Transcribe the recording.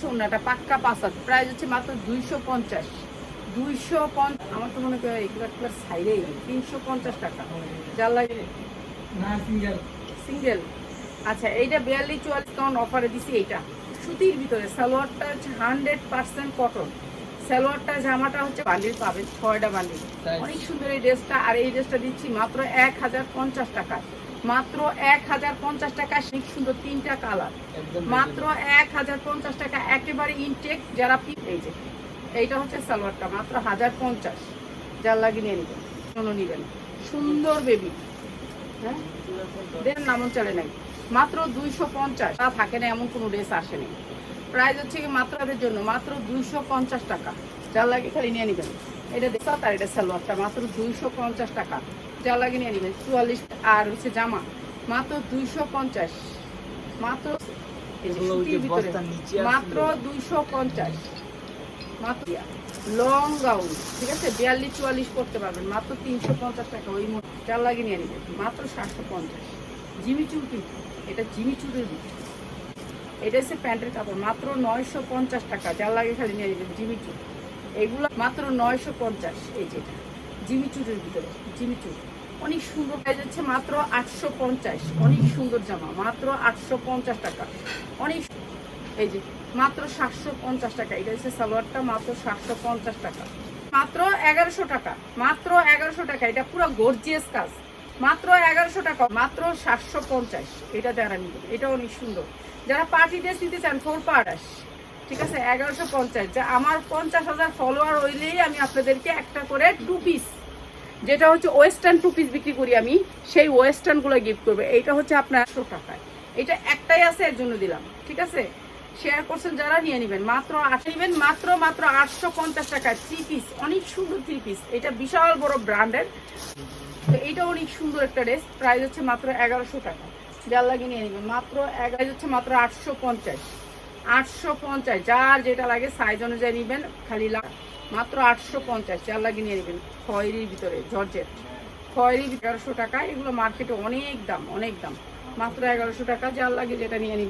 চুনাটা পাক্কা পাসাদ প্রাইস হচ্ছে মাত্র দুইশো পঞ্চাশ। দুইশো পঞ্চাশ আমার তো মনে করি এগুলো একটা সাইডেই তিনশো পঞ্চাশ টাকা। যার লাগে না সিঙ্গেল সিঙ্গেল আচ্ছা এইটা বিয়াল্লিশ চুয়াল্লিশ কাউন্ট অফারে দিছি এইটা। সুতির ভিতরে সালোয়ারটা হচ্ছে হান্ড্রেড পার্সেন্ট কটন সালোয়ারটা জামাটা হচ্ছে বান্ডিল পাবেন ছয়টা বান্ডিল। অনেক সুন্দর এই ড্রেসটা আর এই ড্রেসটা দিচ্ছি মাত্র এক হাজার পঞ্চাশ টাকা। মাত্র এক হাজার পঞ্চাশ টাকা সুন্দর তিনটা কালার। মাত্র এক হাজার পঞ্চাশ টাকা একেবারে ইনটেক যারা পি- এই যে এইটা হচ্ছে সালোয়ারটা মাত্র হাজার পঞ্চাশ। যার লাগিয়ে নিয়ে নেবেন। কোনো নেবেন সুন্দর বেবি হ্যাঁ? দেন নামন চলে নাই। মাত্র দুইশো পঞ্চাশ। তা থাকে না এমন কোনো ড্রেস আসেনি প্রাইস হচ্ছে কি মাত্র এদের জন্য মাত্র দুইশো পঞ্চাশ টাকা। যার লাগে খালি নিয়ে নেবেন। এটা দেখো আর এটা সালোয়ারটা মাত্র দুইশো পঞ্চাশ টাকা। যার লাগে নিয়ে নেবেন। চুয়াল্লিশ আর হচ্ছে জামা মাত্র দুইশো পঞ্চাশ। মাত্র যে যে মাত্র দুইশো পঞ্চাশ। মাত্র লং গাউন ঠিক আছে? বিয়াল্লিশ চুয়াল্লিশ করতে পারবেন। মাত্র তিনশো পঞ্চাশ টাকা ওই চার লাগিয়ে নিয়ে নেবেন। মাত্র সাতশো পঞ্চাশ। জিমিচুর কিন্তু এটা জিমিচুরের ভিতরে এটা হচ্ছে প্যান্টের কাপড়। মাত্র নয়শো পঞ্চাশ টাকা। যার লাগে খালি নিয়ে নেবেন জিমিচুর এগুলো মাত্র নয়শো পঞ্চাশ, এই যেটা জিমিচুরের ভিতরে জিমিচুর অনেক সুন্দর প্রাইস হচ্ছে মাত্র আটশো পঞ্চাশ, অনেক সুন্দর জামা, মাত্র আটশো পঞ্চাশ টাকা। অনেক এই যে, মাত্র সাতশো পঞ্চাশ টাকা, এটা হচ্ছে সালোয়ারটা মাত্র সাতশো পঞ্চাশ টাকা। মাত্র এগারোশো টাকা, মাত্র এগারোশো টাকা, এটা পুরো গর্জিয়াস কাজ। মাত্র এগারোশো টাকা, মাত্র সাতশো পঞ্চাশ, এটা নিবেন এটা অনেক সুন্দর। যারা পার্টি ড্রেস নিতে চান ফোর পার্টাস ঠিক আছে, এগারোশো পঞ্চাশ। যা আমার পঞ্চাশ হাজার ফলোয়ার হইলেই আমি আপনাদেরকে একটা করে টু পিস যেটা হচ্ছে ওয়েস্টার্ন টু পিস বিক্রি করি আমি, সেই ওয়েস্টার্নগুলো গিফট করবে। এইটা হচ্ছে আপনার একশো টাকায়। এটা একটাই আছে, এর জন্য দিলাম। ঠিক আছে? শেয়ার করছেন যারা, নিয়ে নেবেন। মাত্র নেবেন মাত্র মাত্র আটশো পঞ্চাশ টাকায় থ্রি পিস অনেক সুন্দর থ্রি পিস এটা বিশাল বড় ব্র্যান্ডের তো এইটা অনেক সুন্দর একটা ড্রেস প্রাইস হচ্ছে মাত্র এগারোশো টাকা। যার লাগে নিয়ে নেবেন। মাত্র এগারো হচ্ছে মাত্র আটশো পঞ্চাশ। আটশো পঞ্চাশ, যার যেটা লাগে সাইজ অনুযায়ী নিবেন, খালি মাত্র আটশো পঞ্চাশ যার লাগে নিয়ে নেবেন, খয়েরির ভিতরে, জর্জেট। খয়েরি এগারোশো টাকা, এগুলো মার্কেটে অনেক দাম অনেক দাম। মাত্র এগারোশো টাকা যার লাগে যেটা নিয়ে নেবেন।